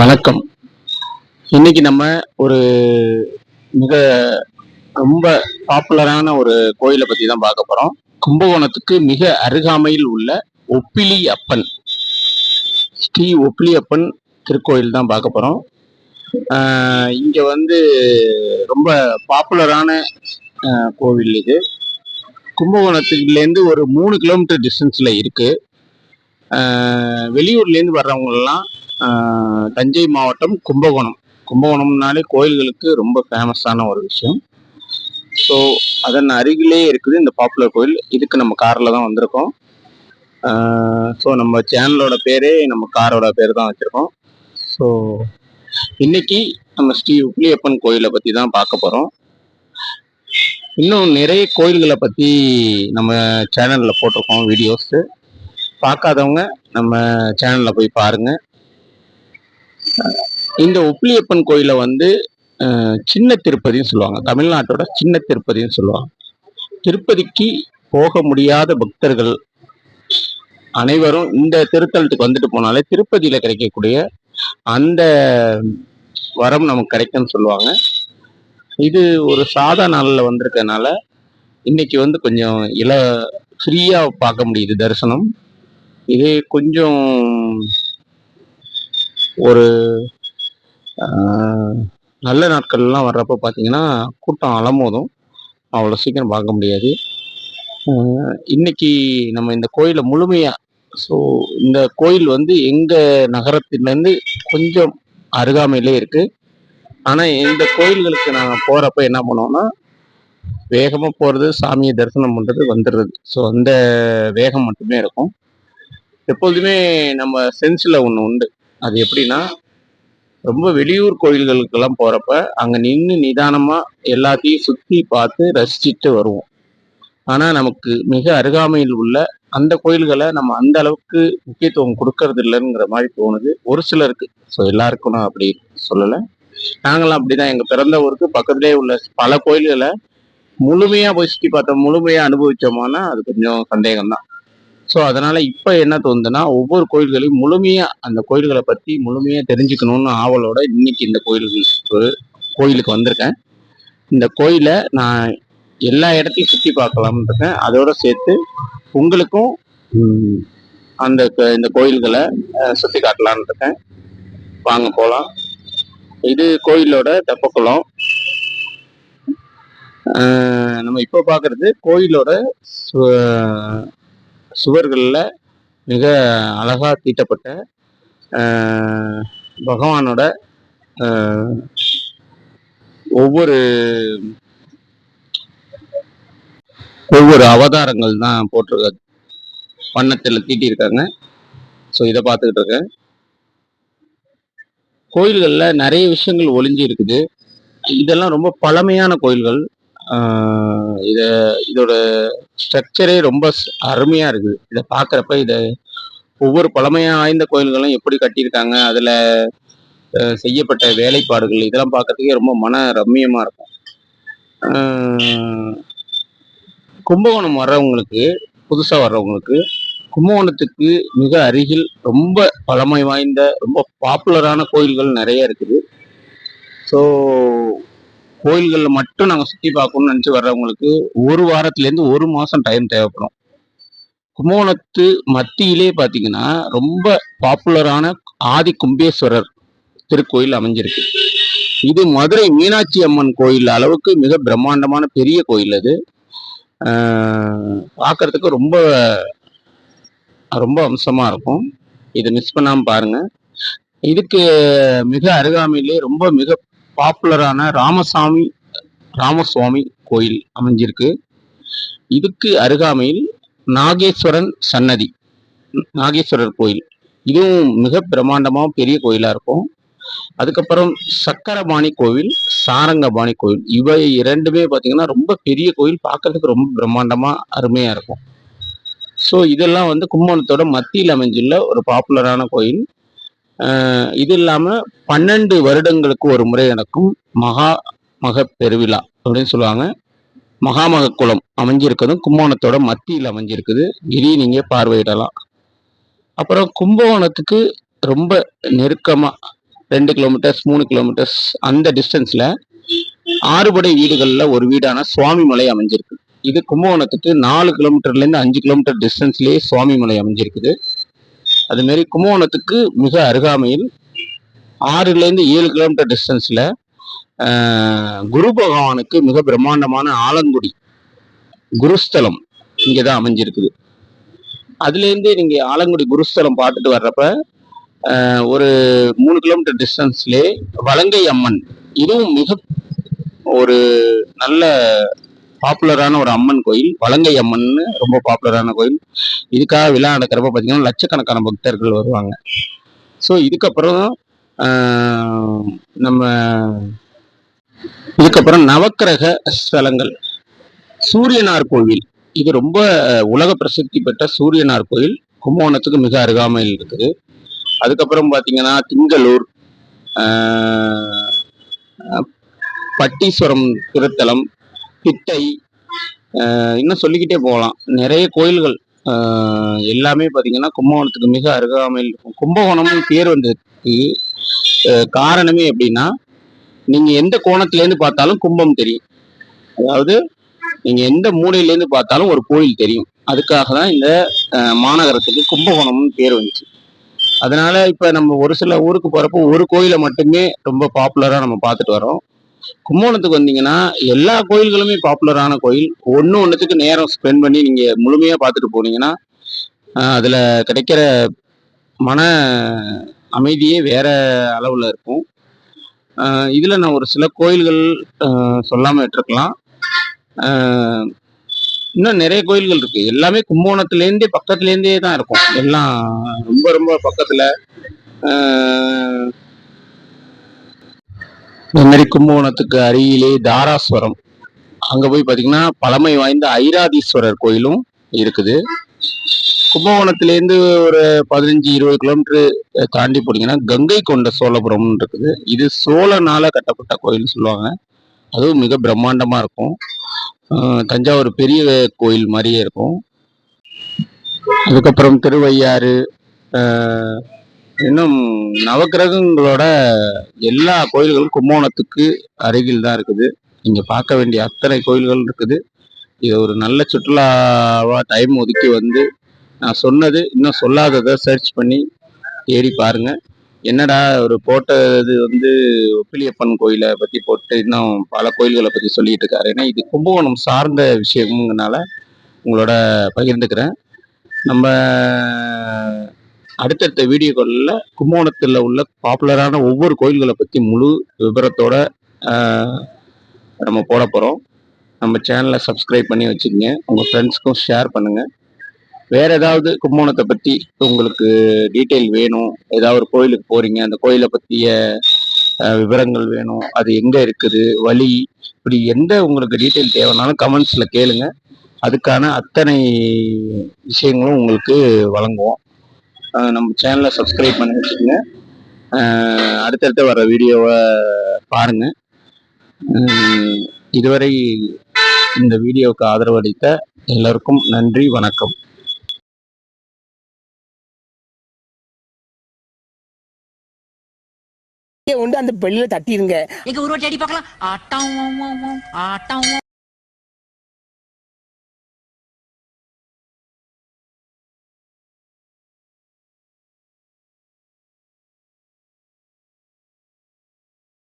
வணக்கம். இன்னைக்கு நம்ம ஒரு மிக ரொம்ப பாப்புலரான ஒரு கோயிலை பத்தி தான் பார்க்க போறோம். கும்பகோணத்துக்கு மிக அருகாமையில் உள்ள ஒப்பிலி அப்பன் ஸ்ரீ ஒப்பிலி அப்பன் திருக்கோயில் தான் பார்க்க போறோம். இங்க வந்து ரொம்ப பாப்புலரான கோவில் இது. கும்பகோணத்துலேருந்து ஒரு மூணு கிலோமீட்டர் டிஸ்டன்ஸில் இருக்குது வெளியூர்லேருந்து வர்றவங்கெல்லாம் தஞ்சை மாவட்டம் கும்பகோணம். கும்பகோணம்னாலே கோயில்களுக்கு ரொம்ப ஃபேமஸான ஒரு விஷயம். ஸோ அதன் அருகிலே இருக்குது இந்த பாப்புலர் கோயில். இதுக்கு நம்ம காரில் தான் வந்திருக்கோம். ஸோ நம்ம சேனலோட பேரே நம்ம காரோட பேர் தான் வச்சுருக்கோம். ஸோ இன்னைக்கு நம்ம ஸ்ரீ உப்ளியப்பன் கோயிலை பற்றி தான் பார்க்க போகிறோம் இன்னும் நிறைய கோயில்களை பற்றி நம்ம சேனலில் போட்டிருக்கோம் வீடியோஸு பார்க்காதவங்க நம்ம சேனலில் போய் பாருங்கள் இந்த உப்பிலியப்பன் கோயிலை வந்து சின்ன திருப்பதின்னு சொல்லுவாங்க. தமிழ்நாட்டோட சின்ன திருப்பதின்னு சொல்லுவாங்க. திருப்பதிக்கு போக முடியாத பக்தர்கள் அனைவரும் இந்த திருத்தலத்துக்கு வந்துட்டு போனாலே திருப்பதியில கிடைக்கக்கூடிய அந்த வரம் நமக்கு கிடைக்கும்னு சொல்லுவாங்க. இது ஒரு சாதா நாளில் வந்திருக்கனால இன்னைக்கு வந்து கொஞ்சம் இல ஃப்ரீயாக பார்க்க முடியுது தரிசனம். இதே கொஞ்சம் ஒரு நல்ல நாட்கள்லாம் வர்றப்ப பார்த்தீங்கன்னா கூட்டம் அலமோதும் அவ்வளோ சீக்கிரம் பார்க்க முடியாது. இன்னைக்கு நம்ம இந்த கோயிலை முழுமையாக ஸோ இந்த கோயில் வந்து எங்கள் நகரத்துலேருந்து கொஞ்சம் அருகாமையிலே இருக்குது ஆனால் இந்த கோயில்களுக்கு நாங்கள் போகிறப்ப என்ன பண்ணுவோம்னா வேகமாக போகிறது சாமியை தரிசனம் பண்ணுறது வந்துடுறது ஸோ அந்த வேகம் மட்டுமே இருக்கும். எப்பொழுதுமே நம்ம சென்ஸில் ஒன்று உண்டு. அது எப்படின்னா ரொம்ப வெளியூர் கோயில்களுக்கெல்லாம் போகிறப்ப அங்கே நின்று நிதானமாக எல்லாத்தையும் சுற்றி பார்த்து ரசிச்சுட்டு வருவோம். ஆனால் நமக்கு மிக அருகாமையில் உள்ள அந்த கோயில்களை நம்ம அந்த அளவுக்கு முக்கியத்துவம் கொடுக்கறது இல்லைங்கிற மாதிரி தோணுது. ஒரு சிலருக்கு. ஸோ எல்லாருக்கும் நான் அப்படி சொல்லலை. நாங்களாம் அப்படிதான். எங்கள் பிறந்த ஊருக்கு பக்கத்துலேயே உள்ள பல கோயில்களை முழுமையாக போய் சுற்றி பார்த்தோம். முழுமையாக அனுபவிச்சோமானா அது கொஞ்சம் சந்தேகம்தான். ஸோ அதனால் இப்போ என்ன தோணுதுன்னா ஒவ்வொரு கோயில்களையும் முழுமையாக அந்த கோயில்களை பற்றி முழுமையாக தெரிஞ்சுக்கணும்னு ஆவலோட இன்னைக்கு இந்த கோயிலுக்கு கோயிலுக்கு வந்திருக்கேன். இந்த கோயிலை நான் எல்லா இடத்தையும் சுற்றி பார்க்கலாம்னு இருக்கேன். அதோட சேர்த்து உங்களுக்கும் அந்த இந்த கோயில்களை சுற்றி காட்டலான்னு இருக்கேன். வாங்க போகலாம் இது கோயிலோட தெப்பக்குளம். நம்ம இப்போ பார்க்குறது கோயிலோட சு- சுவர்களில் மிக அழகாக தீட்டப்பட்ட பகவானோட ஒவ்வொரு ஒவ்வொரு அவதாரங்கள் தான் போட்டிருக்காங்க வண்ணத்தில் தீட்டியிருக்காங்க. ஸோ இதை பார்த்துக்கிட்டு இருக்கேன். கோயில்களில் நிறைய விஷயங்கள் ஒளிஞ்சு இருக்குது இதெல்லாம் ரொம்ப பழமையான கோயில்கள். இத இதோட ஸ்ட்ரக்சரே ரொம்ப அருமையாக அருமையா இருக்குது. இதை பார்க்குறப்ப இதை ஒவ்வொரு பழமையாக ஆய்ந்த கோயில்களும் எப்படி கட்டியிருக்காங்க அதில் செய்யப்பட்ட வேலைப்பாடுகள் இதெல்லாம் பார்க்கறதுக்கே ரொம்ப மன ரம்மியமாக இருக்கும். கும்பகோணம் வர்றவங்களுக்கு புதுசாக வர்றவங்களுக்கு கும்பகோணத்துக்கு மிக அருகில் ரொம்ப பழமை வாய்ந்த ரொம்ப பாப்புலரான கோயில்கள் நிறைய இருக்குது. ஸோ கோயில்களில் மட்டும் நாங்கள் சுற்றி பார்க்கணும்னு நினச்சி வர்றவங்களுக்கு ஒரு வாரத்துலேருந்து ஒரு மாதம் டைம் தேவைப்படும். கும்பகோணத்து மத்தியிலே பார்த்தீங்கன்னா ரொம்ப பாப்புலரான ஆதி கும்பேஸ்வரர் திருக்கோயில் அமைஞ்சிருக்கு. இது மதுரை மீனாட்சி அம்மன் கோயில் அளவுக்கு மிக பிரம்மாண்டமான பெரிய கோயில் அது. பார்க்கறதுக்கு ரொம்ப ரொம்ப அம்சமாக இருக்கும். இதை மிஸ் பண்ணாமல் பாருங்க. இதுக்கு மிக அருகாமையிலே ரொம்ப மிக பாப்புலரான ராமசாமி ராமசுவாமி கோயில் அமைஞ்சிருக்கு. இதுக்கு அருகாமையில் நாகேஸ்வரன் சன்னதி நாகேஸ்வரர் கோயில். இதுவும் மிக பிரம்மாண்டமா பெரிய கோயிலாக இருக்கும். அதுக்கப்புறம் சக்கரபாணி கோவில் சாரங்கபாணி கோவில். இவை இரண்டுமே பார்த்தீங்கன்னா ரொம்ப பெரிய கோயில் பார்க்கறதுக்கு ரொம்ப பிரம்மாண்டமாக அருமையாக இருக்கும். ஸோ இதெல்லாம் வந்து கும்பகோணத்தோட மத்தியில் அமைஞ்சுள்ள ஒரு பாப்புலரான கோயில். இது இல்லாம பன்னெண்டு வருடங்களுக்கு ஒரு முறை நடக்கும் மகா மக பெருவிழா அப்படின்னு சொல்லுவாங்க. மகாமக குளம் அமைஞ்சிருக்கிறதும் கும்பகோணத்தோட மத்தியில் அமைஞ்சிருக்குது. இதையும் நீங்க பார்வையிடலாம். அப்புறம் கும்பகோணத்துக்கு ரொம்ப நெருக்கமாக ரெண்டு கிலோமீட்டர்ஸ் மூணு கிலோமீட்டர்ஸ் அந்த டிஸ்டன்ஸில் ஆறுபடை வீடுகளில் ஒரு வீடான சுவாமிமலை அமைஞ்சிருக்கு. இது கும்பகோணத்துக்கு நாலு கிலோமீட்டர்லேருந்து அஞ்சு கிலோமீட்டர் டிஸ்டன்ஸ்லயே சுவாமிமலை அமைஞ்சிருக்குது. அது கும்பகோணத்துக்கு மிக அருகாமையில் ஆறுலேருந்து ஏழு கிலோமீட்டர் டிஸ்டன்ஸில் குரு பகவானுக்கு மிக பிரம்மாண்டமான ஆலங்குடி குருஸ்தலம் இங்கே தான் அமைஞ்சிருக்குது. அதுலேருந்து நீங்கள் ஆலங்குடி குருஸ்தலம் பார்த்துட்டு வர்றப்ப ஒரு மூணு கிலோமீட்டர் டிஸ்டன்ஸ்லே வலங்கை அம்மன். இதுவும் மிக ஒரு நல்ல பாப்புலரான ஒரு அம்மன் கோயில் வலங்கை அம்மன்னு ரொம்ப பாப்புலரான கோயில். இதுக்காக விழா நடக்கிறப்ப பார்த்தீங்கன்னா லட்சக்கணக்கான பக்தர்கள் வருவாங்க. ஸோ இதுக்கப்புறம் நம்ம இதுக்கப்புறம் நவக்கிரக ஸ்தலங்கள். சூரியனார் கோவில். இது ரொம்ப உலக பிரசித்தி பெற்ற சூரியனார் கோயில் கும்பகோணத்துக்கு மிக அருகாமையில் இருக்குது. அதுக்கப்புறம் பார்த்தீங்கன்னா திங்களூர் பட்டீஸ்வரம் திருத்தலம் கிட்டை இன்னும் சொல்லிக்கிட்டே போகலாம். நிறைய கோயில்கள் எல்லாமே பார்த்தீங்கன்னா கும்பகோணத்துக்கு மிக அருகாமையில் இருக்கும். கும்பகோணம்னு பேர் வந்ததுக்கு காரணமே எப்படின்னா நீங்கள் எந்த கோணத்துலேருந்து பார்த்தாலும் கும்பம் தெரியும். அதாவது நீங்கள் எந்த மூலையிலேருந்து பார்த்தாலும் ஒரு கோயில் தெரியும். அதுக்காக தான் இந்த மாநகரத்துக்கு கும்பகோணம்னு பேர் வந்துச்சு. அதனால இப்போ நம்ம ஒரு சில ஊருக்கு போகிறப்போ ஒரு கோயிலை மட்டுமே ரொம்ப பாப்புலராக நம்ம பார்த்துட்டு வரோம் கும்பகோணத்துக்கு வந்தீங்கன்னா எல்லா கோயில்களுமே பாப்புலரான கோயில். ஒன்று ஒன்றுத்துக்கு நேரம் ஸ்பெண்ட் பண்ணி நீங்கள் முழுமையாக பார்த்துட்டு போனீங்கன்னா அதில் கிடைக்கிற மன அமைதியே வேற அளவில் இருக்கும். இதில் நான் ஒரு சில கோயில்கள் சொல்லாமல் விட்டுருக்கலாம். இன்னும் நிறைய கோயில்கள் இருக்கு. எல்லாமே கும்பகோணத்துலேருந்தே பக்கத்துலேருந்தே தான் இருக்கும். எல்லாம் ரொம்ப ரொம்ப பக்கத்தில். மாதிரி கும்பகோணத்துக்கு அருகிலே தாராஸ்வரம். அங்கே போய் பார்த்தீங்கன்னா பழமை வாய்ந்த ஐராதீஸ்வரர் கோயிலும் இருக்குது. கும்பகோணத்துலேருந்து ஒரு பதினஞ்சு இருபது கிலோமீட்டர் தாண்டி போனீங்கன்னா கங்கை கொண்ட சோழபுரம்னு இருக்குது. இது சோழனால கட்டப்பட்ட கோயில்னு சொல்லுவாங்க. அதுவும் மிக பிரம்மாண்டமாக இருக்கும். தஞ்சாவூர் பெரிய கோயில் மாதிரியே இருக்கும். அதுக்கப்புறம் திருவையாறு இன்னும் நவக்கிரகங்களோட எல்லா கோயில்களும் கும்பகோணத்துக்கு அருகில் தான் இருக்குது. இங்கே பார்க்க வேண்டிய அத்தனை கோயில்கள் இருக்குது. இது ஒரு நல்ல சுற்றுலாவாக டைம் ஒதுக்கி வந்து நான் சொன்னது இன்னும் சொல்லாததை சர்ச் பண்ணி தேடி பாருங்க. என்னடா ஒரு போட்டது வந்து ஒப்பிலியப்பன் கோயிலை பற்றி போட்டு இன்னும் பல கோயில்களை பற்றி சொல்லிட்டு இருக்காரு. ஏன்னா இது கும்பகோணம் சார்ந்த விஷயம்னால உங்களோட பகிர்ந்துக்கிறேன். நம்ம அடுத்தடுத்த வீடியோக்களில் கும்பகோணத்தில் உள்ள பாப்புலரான ஒவ்வொரு கோயில்களை பற்றி முழு விவரத்தோட நம்ம போட போகிறோம் நம்ம சேனலை சப்ஸ்கிரைப் பண்ணி வச்சுக்கோங்க. உங்கள் ஃப்ரெண்ட்ஸ்க்கும் ஷேர் பண்ணுங்கள் வேறு ஏதாவது கும்பகோணத்தை பற்றி உங்களுக்கு டீட்டெயில் வேணும் ஏதாவது ஒரு கோயிலுக்கு போகிறீங்க அந்த கோயிலை பற்றிய விவரங்கள் வேணும் அது எங்கே இருக்குது வழி இப்படி எந்த உங்களுக்கு டீட்டெயில் தேவைனாலும் கமெண்ட்ஸில் கேளுங்க. அதுக்கான அத்தனை விஷயங்களும் உங்களுக்கு வழங்குவோம். நம்ம சேனலை சப்ஸ்கிரைப் பண்ணி வச்சுக்கோங்க. அடுத்தடுத்து வர வீடியோவை பாருங்க. உம் இதுவரை இந்த வீடியோவுக்கு ஆதரவு அளித்த எல்லோருக்கும் நன்றி வணக்கம். உண்டு அந்த பெல்லில தட்டிடுங்க எங்க ஊர்வட்டி அடி பார்க்கலாம். ஆட்டம் ஆட்டம்.